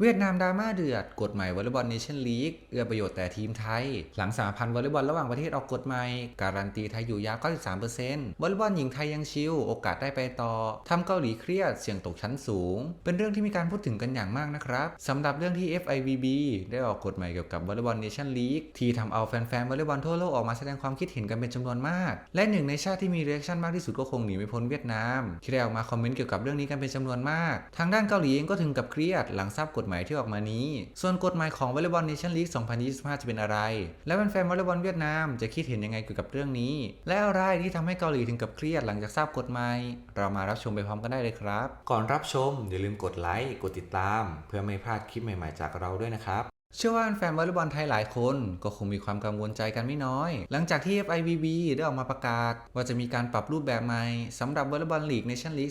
เวียดนามดราม่าเดือดกฎหมายวอลเลย์บอลเนชั่นลีกเอื้อประโยชน์แต่ทีมไทย หลังสหพันธ์วอลเลย์บอลระหว่างประเทศออกกฎใหม่การันตีไทยอยู่ยาว 93%วอลเลย์บอลหญิงไทยยังชิลโอกาสได้ไปต่อทำเกาหลีเครียดเสี่ยงตกชั้นสูง เป็นเรื่องที่มีการพูดถึงกันอย่างมากนะครับสำหรับเรื่องที่ FIVB ได้ออกกฎใหม่เกี่ยวกับวอลเลย์บอลเนชั่นลีกที่ทำเอาแฟนๆวอลเลย์บอลทั่วโลกออกมาแสดงความคิดเห็นกันเป็นจำนวนมาก และหนึ่งในชาติที่มีเรีแอคชั่นมากที่สุดก็คงหนีไม่พ้นเวียดนามที่ได้ออกมาคอมเมนต์เกี่ยวกับเรื่องนี้กันเป็นจำนวนมาก ทางด้านเกาหลีเองก็ถึงกับเครียดหลังทราบกฎฎหมายที่ออกมานี้ ส่วนกฎหมายของวอลเลย์บอลเนชั่นลีก 2025 จะเป็นอะไร และแฟนๆวอลเลย์บอลเวียดนามจะคิดเห็นยังไงเกี่ยวกับเรื่องนี้ และอะไรที่ทำให้เกาหลีถึงกับเครียดหลังจากทราบกฎหมายเรามารับชมไปพร้อมกันได้เลยครับ ก่อนรับชมอย่าลืมกดไลค์กดติดตาม เพื่อไม่พลาดคลิปใหม่ๆจากเราด้วยนะครับ เชื่อว่าแฟนวอลเลย์บอลไทยหลายคนก็คงมีความกังวลใจกันไม่น้อย หลังจากที่ FIVB ได้ออกมาประกาศ ว่าจะมีการปรับรูปแบบใหม่สำหรับวอลเลย์บอลลีกเนชั่นลีก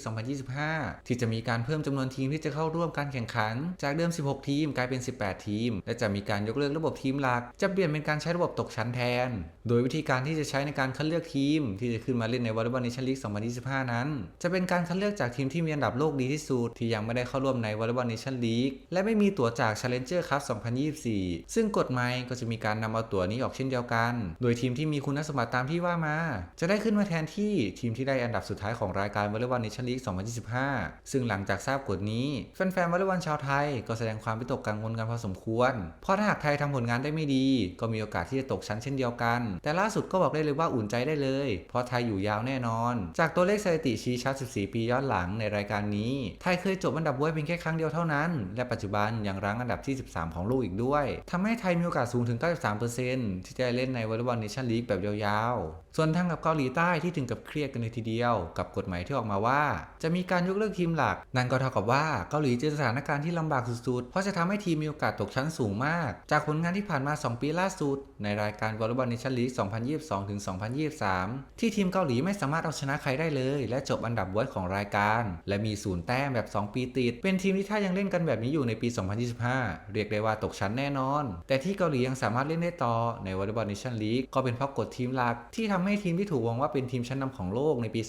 2025 ที่จะมีการเพิ่มจำนวนทีมที่จะเข้าร่วมการแข่งขัน จากเดิม 16 ทีมกลายเป็น 18 ทีม และจะมีการยกเลิกระบบทีมหลัก จะเปลี่ยนเป็นการใช้ระบบตกชั้นแทน โดยวิธีการที่จะใช้ในการคัดเลือกทีม ที่จะขึ้นมาเล่นในวอลเลย์บอลเนชั่นลีก 2025 นั้น จะเป็นการคัดเลือกจากทีมที่มีอันดับโลกดีที่สุดที่ยังไม่ได้เข้าร่วมในวอลเลย์บอลเนชั่นลีกและไม่มีตั๋วจาก Challenger Cup 2024 ซึ่งกฎหมายก็จะมีการนำเอาตัวนี้ออกเช่นเดียวกัน โดยทีมที่มีคุณสมบัติตามที่ว่ามา จะได้ขึ้นมาแทนที่ทีมที่ได้อันดับสุดท้ายของรายการวอลเลย์บอลเนชั่นลีก 2025 ซึ่งหลังจากทราบกฎนี้แฟนๆวอลเลย์บอลชาวไทย ก็แสดงความวิตกกังวลกันพอสมควร เพราะถ้าหากไทยทำผลงานได้ไม่ดี ก็มีโอกาสที่จะตกชั้นเช่นเดียวกัน แต่ล่าสุดก็บอกได้เลยว่าอุ่นใจได้เลย เพราะไทยอยู่ยาวแน่นอน จากตัวเลขสถิติชี้ชัด 14 ปีย้อนหลังในรายการนี้ ไทยเคยจบอันดับบ๊วยเพียงแค่ครั้งเดียวเท่านั้น และปัจจุบันยังรั้งอันดับที่ 13 ของโลกอีกด้วยทำให้ไทยมีโอกาสสูงถึง 93%ที่จะเล่นในวอลเลย์บอลเนชั่นลีกแบบยาวๆ ส่วนทางกับเกาหลีใต้ที่ถึงกับเครียดกันเลยทีเดียว กับกฎหมายที่ออกมาว่า จะมีการยกเลิกทีมหลัก นั่นก็เท่ากับว่าเกาหลีเจอสถานการณ์ที่ลำบากสุดๆ เพราะจะทำให้ทีมมีโอกาสตกชั้นสูงมาก จากผลงานที่ผ่านมา 2 ปีล่าสุด ในรายการวอลเลย์บอลเนชั่นลีก 2022-2023 ที่ทีมเกาหลีไม่สามารถเอาชนะใครได้เลย และจบอันดับบ๊วยของรายการ และมีศูนย์แต้มแบบ 2 ปีติด เป็นทีมที่ถ้ายังเล่นกันแบบนี้อยู่ในปี 2025 เรียกได้ว่าตกชั้นแน่นอน แต่ที่เกาหลียังสามารถเล่นได้ต่อในวอลเลย์บอลเนชั่นลีกก็เป็นเพราะกฎทีมหลัก ที่ทำให้ทีมที่ถูกมองว่าเป็นทีมชั้นนำของโลกในปี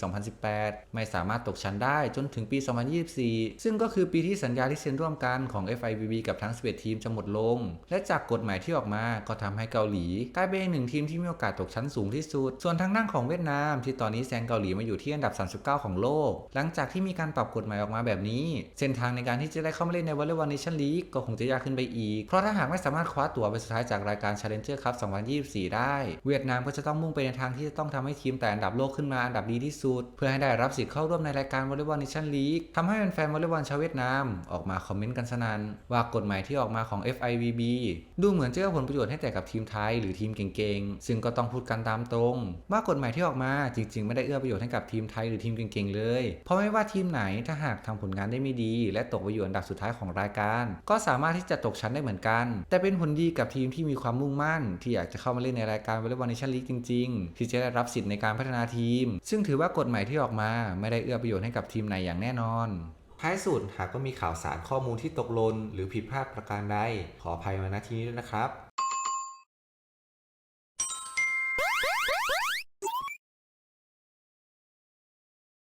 2018 ไม่สามารถตกชั้นได้จนถึงปี 2024 ซึ่งก็คือปีที่สัญญาที่เซ็นร่วมกันของ FIVB กับทั้ง 11 ทีมจะหมดลง และจากกฎหมายที่ออกมาก็ทำให้เกาหลีกลายเป็นหนึ่งทีมที่มีโอกาสตกชั้นสูงที่สุด ส่วนทางด้านของเวียดนาม ที่ตอนนี้แซงเกาหลีมาอยู่ที่อันดับ 39 ของโลก หลังจากที่มีการปรับกฎหมายออกมาแบบนี้ เส้นทางในการที่จะได้เข้ามาเล่นในวอลเลย์บอลเนชั่นลีกก็คงจะยากขึ้นไปอีกเพราะถ้าหากไม่สามารถคว้าตั๋วไปสุดท้ายจากรายการ Challenger Cup 2024 ได้ เวียดนามก็จะต้องมุ่งไปในทางที่จะต้องทำให้ทีมแต่อันดับโลกขึ้นมาอันดับดีที่สุด เพื่อให้ได้รับสิทธิ์เข้าร่วมในรายการวอลเลย์บอลเนชั่นลีกทำให้แฟนวอลเลย์บอลชาวเวียดนามออกมาคอมเมนต์กันสนั่นว่ากฎหมายที่ออกมาของ FIVB ดูเหมือนจะเอื้อผลประโยชน์ให้แต่กับทีมไทยหรือทีมเก่งๆ ซึ่งก็ต้องพูดกันตามตรง ว่ากฎหมายที่ออกมาจริง ๆ ไม่ได้เอื้อประโยชน์ให้กับทีมไทยหรือทีมเก่งๆ เลย เพราะไม่ว่าทีมไหนถ้าหากทำผลงานได้ไม่ดี และตกไปอยู่อันดับสุดท้ายของรายการ ก็สามารถที่จะตกชั้นได้เหมือนกัน แต่เป็นผลดีกับทีมที่มีความมุ่งมั่น ที่อยากจะเข้ามาเล่นในรายการวอลเลย์บอลเนชั่นลีกจริง ๆ ที่จะได้รับสิทธิ์ในการพัฒนาทีม ซึ่งถือว่ากฎหมายที่ออกมาไม่ได้เอื้อประโยชน์ให้กับทีมไหนอย่างแน่นอนท้ายสุดหากก็มีข่าวสารข้อมูลที่ตกหล่นหรือผิดพลาดประการใดขออภัยมาณที่นี้ด้วยนะครับ